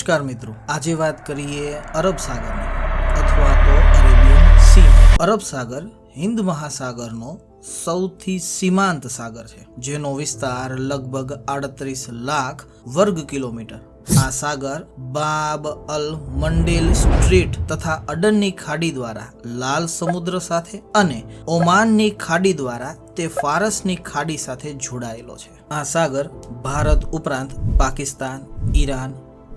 નમસ્કાર મિત્રો. આજે વાત કરીએ અરબ સાગરની, અથવા તો અરેબિયન સી અરબ સાગર હિન્દ મહાસાગરનો સૌથી સીમાંત સાગર છે, જેનો વિસ્તાર લગભગ આડત્રીસ લાખ વર્ગ કિલોમીટર. આ સાગર બાબ અલ મંડેલ સ્ટ્રીટ તથા અડનની ખાડી દ્વારા લાલ સમુદ્ર સાથે અને ઓમાનની ખાડી દ્વારા તે ફારસની ખાડી સાથે જોડાયેલો છે. આ સાગર ભારત ઉપરાંત Pakistan, Iran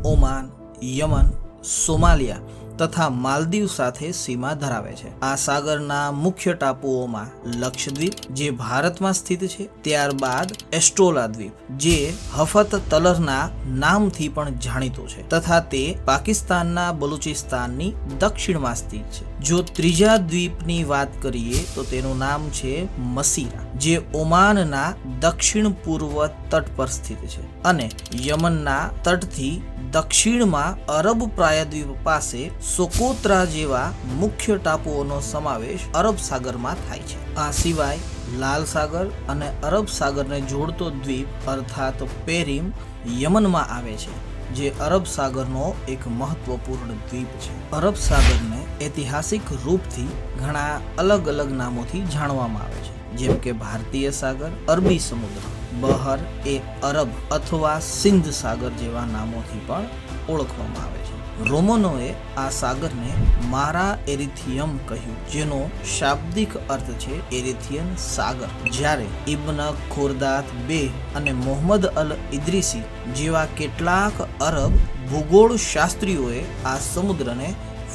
Oman, Yemen, Somalia તથા માલદીવ સાથે સીમા ધરાવે છે. આ સાગરના મુખ્ય ટાપુઓમાં લક્ષદ્વીપ, જે ભારતમાં સ્થિત છે, ત્યારબાદ એસ્ટ્રોલા દ્વીપ જે હફત તલરના નામથી પણ જાણીતું છે તથા તે પાકિસ્તાનના બલુચિસ્તાનની દક્ષિણમાં સ્થિત છે. જો ત્રીજા દ્વીપની વાત કરીએ, તો તેનું નામ છે મસીરા જે ઓમાનના દક્ષિણ પૂર્વ તટ પર સ્થિત છે અને યમનના તટથી દક્ષિણમાં અરબ પ્રાયદ્વીપ પાસે સોકોત્રા જેવા મુખ્ય ટાપુઓનો સમાવેશ અરબ સાગરમાં થાય છે. આ સિવાય લાલ સાગર અને અરબ સાગરને જોડતો દ્વીપ અર્થાત પેરિમ યમનમાં આવે છે, જે અરબ સાગરનો એક મહત્વપૂર્ણ દ્વીપ છે. અરબ સાગરને ઐતિહાસિક રૂપથી ઘણા અલગ અલગ નામોથી જાણવામાં આવે છે, જેમ કે ભારતીય સાગર, અરબી સમુદ્ર. બહર એ અરબ અથવા સિંધ સાગર જેવા નામોથી પણ ઓળખવામાં આવે છે. રોમનોએ આ સાગરને મારા એરિથિયમ કહ્યું, જેનો શાબ્દિક અર્થ છે એરિથિયન સાગર. જ્યારે ઇબ્ન ખોરદાત બે અને મોહમ્મદ અલ ઇદ્રીસી જેવા કેટલાક અરબ ભૂગોળ શાસ્ત્રીઓએ આ સમુદ્રને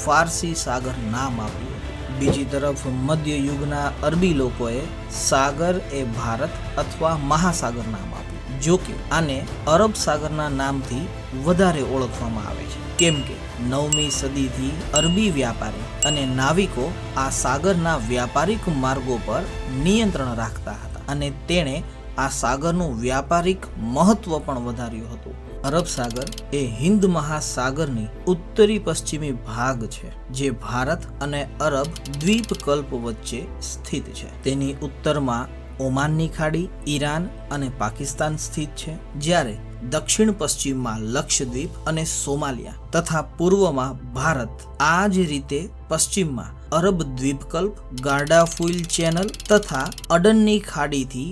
ફારસી સાગર નામ આપ્યું. બીજી તરફ મધ્ય યુગના અરબી લોકોએ સાગર એ ભારત અથવા મહાસાગર નામ આપ્યું, જો કે આને અરબ સાગરના નામથી વધારે ઓળખવામાં આવે છે. કેમ કે નવમી સદીથી અરબી વ્યાપારી અને નાવિકો આ સાગરના વ્યાપારિક માર્ગો પર નિયંત્રણ રાખતા હતા અને તેણે આ સાગરનું વ્યાપારિક મહત્વ પણ વધાર્યું હતું. અરબ સાગર એ હિન્દ મહાસાગરની ઉત્તરી પશ્ચિમી ભાગ છે, જે ભારત અને અરબ દ્વીપકલ્પ વચ્ચે સ્થિત છે. તેની ઉત્તરમાં ઓમાનની ખાડી, ઈરાન અને પાકિસ્તાન સ્થિત છે, જ્યારે દક્ષિણ પશ્ચિમમાં લક્ષદ્વીપ અને સોમાલિયા તથા પૂર્વમાં ભારત આ જ રીતે પશ્ચિમમાં અરબ દ્વીપકલ્પ ગાર્ડાફુઇલ ચેનલ તથા અડનની ખાડીથી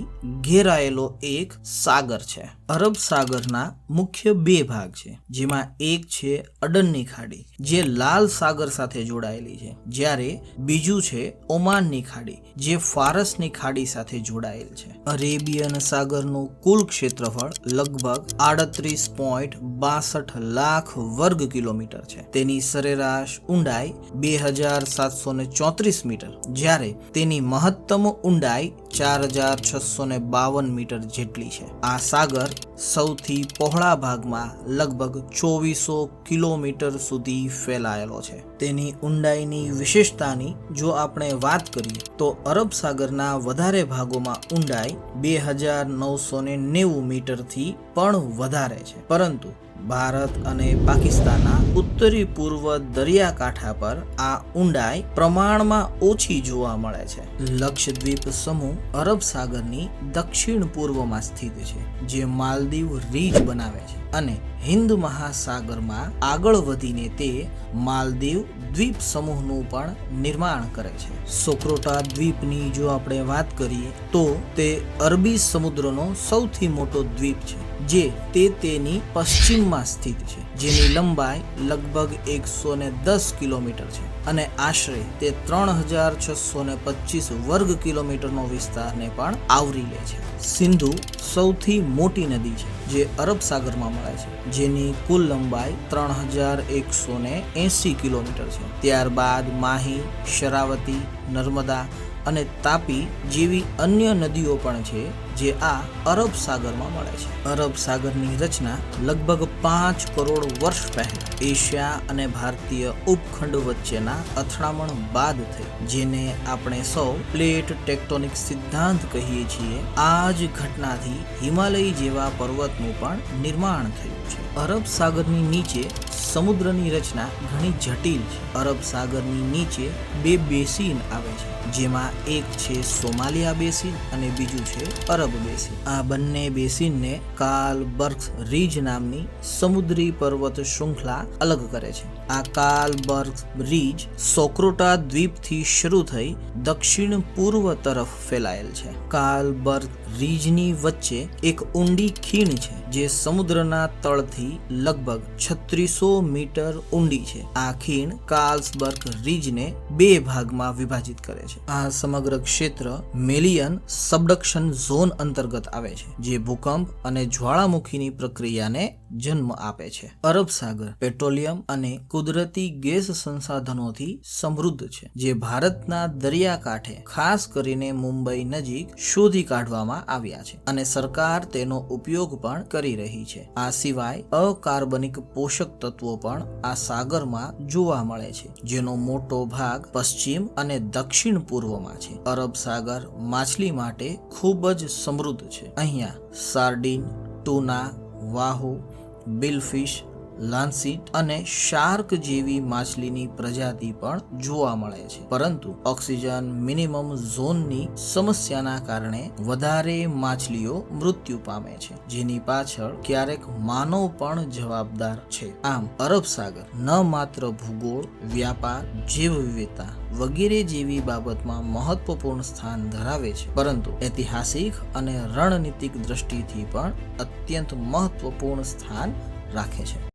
ઘેરાયેલો એક સાગર છે. અરબ સાગરના મુખ્ય બે ભાગ છે, જેમાં એક છે અડનની ખાડી, જે લાલ સાગર સાથે જોડાયેલી છે. જ્યારે બીજું છે ઓમાનની ખાડી, જે ફારસની ખાડી સાથે જોડાયેલ છે. અરેબિયન સાગરનું કુલ ક્ષેત્રફળ લગભગ આડત્રીસ પોઈન્ટ બાસઠ લાખ વર્ગ કિલોમીટર છે. તેની સરેરાશ ઊંડાઈ બે હજાર સાતસો ચોત્રીસ મીટર. જ્યારે તેની મહત્તમ ઊંડાઈ ચાર હજાર છસો ને બાવન મીટર જેટલી છે. આ સાગર સૌથી પહોળા ભાગમાં લગભગ ચોવીસો કિલોમીટર સુધી ફેલાયેલો છે. તેની ઊંડાઈની વિશેષતાની જો આપણે વાત કરીએ, તો અરબ સાગરના વધારે ભાગોમાં ઊંડાઈ બે હજાર નવસો ને નેવું મીટરથી પણ વધારે છે. પરંતુ ભારત અને પાકિસ્તાનના ઉત્તરી પૂર્વ દરિયાકાંઠા પર આ ઊંડાઈ પ્રમાણમાં ઓછી જોવા મળે છે. લક્ષદ્વીપ સમૂહ અરબ સાગરની દક્ષિણ પૂર્વમાં સ્થિત છે, જે માલદીવ રીજ બનાવે છે અને હિન્દ મહાસાગરમાં આગળ વધીને તે માલદીવ દ્વીપ સમૂહનું પણ નિર્માણ કરે છે. સોક્રોટા દ્વીપની જો આપણે વાત કરીએ તો તે અરબી સમુદ્રનો સૌથી મોટો દ્વીપ છે. જે તે તેની પશ્ચિમમાં સ્થિત છે, જેની લંબાઈ લગભગ એકસો ને દસ કિલોમીટર છે અને આશરે તે ત્રણ હજાર છસો ને પચીસ વર્ગ કિલોમીટરનો વિસ્તારને પણ આવરી લે છે. સિંધુ સૌથી મોટી નદી છે, જે અરબ સાગરમાં મળે છે, જેની કુલ લંબાઈ ત્રણ હજાર એકસો ને એંસી કિલોમીટર છે. ત્યારબાદ માહી, શરાવતી, નર્મદા અને તાપી જેવી અન્ય નદીઓ પણ છે જે આ અરબ સાગરમાં મળે છે. અરબ સાગરની રચના લગભગ પાંચ કરોડ વર્ષ પહેલા એશિયા અને ભારતીય ઉપખંડ વચ્ચેના અથડામણ બાદ થઈ, જેને આપણે સૌ પ્લેટ ટેક્ટોનિક સિદ્ધાંત કહીએ છીએ. આ જ ઘટનાથી હિમાલય જેવા પર્વતનું પણ નિર્માણ થયું છે. અરબ સાગરની નીચે સમુદ્રની રચના ઘણી જટિલ છે. અરબ સાગરની નીચે બે બેસીન આવે છે, જેમાં એક છે સોમાલિયા બેસીન અને બીજું છે અરબ અરબ બેસી. આ બંને બેસિનને કાલ બર્ગ્સ રીજ નામની સમુદ્રી પર્વત શૃંખલા અલગ કરે છે. આ બ્રિજ રીજ સોક્રોટા દ્વીપથી શરૂ થઈ દક્ષિણ પૂર્વ તરફ ફેલાયેલ છે. કાલબર્ગ બ્રિજની રીજની વચ્ચે એક ઊંડી ખીણ છે જે સમુદ્રના તળથી લગભગ છત્રીસો મીટર ઊંડી છે. આ ખીણ કાર્લ્સબર્ગ રીજને બે ભાગમાં વિભાજિત કરે છે. આ સમગ્ર ક્ષેત્ર મેલિયન સબડક્શન ઝોન અંતર્ગત આવે છે, જે ભૂકંપ અને જ્વાળામુખીની પ્રક્રિયાને જન્મ આપે છે. અરબ સાગર, પેટ્રોલિયમ અને કુદરતી ગેસ સંસાધનોથી સમૃદ્ધ છે, જે ભારતના દરિયાકાંઠે ખાસ કરીને મુંબઈ નજીક શોધી કાઢવામાં આવ્યા છે અને સરકાર તેનો ઉપયોગ પણ કરી રહી છે. આ સિવાય અકાર્બનિક પોષક તત્વો પણ આ સાગરમાં જોવા મળે છે, જેનો મોટો ભાગ પશ્ચિમ અને દક્ષિણ પૂર્વમાં છે. અરબ સાગર માછલી માટે ખૂબ જ સમૃદ્ધ છે. અહીંયા સાર્ડિન, ટૂના વાહુ બિલફિશ લાન્સીટ અને શાર્ક જેવી માછલીની પ્રજાતિ પણ જોવા મળે છે. પરંતુ ઓક્સિજન મિનિમમ ઝોનની સમસ્યાના કારણે વધારે માછલીઓ મૃત્યુ પામે છે, જેની પાછળ ક્યારેક માનવ પણ જવાબદાર છે. આમ, અરબ સાગર ન માત્ર ભૂગોળ, વ્યાપાર જૈવ વિવિધતા વગેરે જેવી બાબતમાં મહત્વપૂર્ણ સ્થાન ધરાવે છે, પરંતુ ઐતિહાસિક અને રણનીતિક દ્રષ્ટિથી પણ અત્યંત મહત્વપૂર્ણ સ્થાન રાખે છે.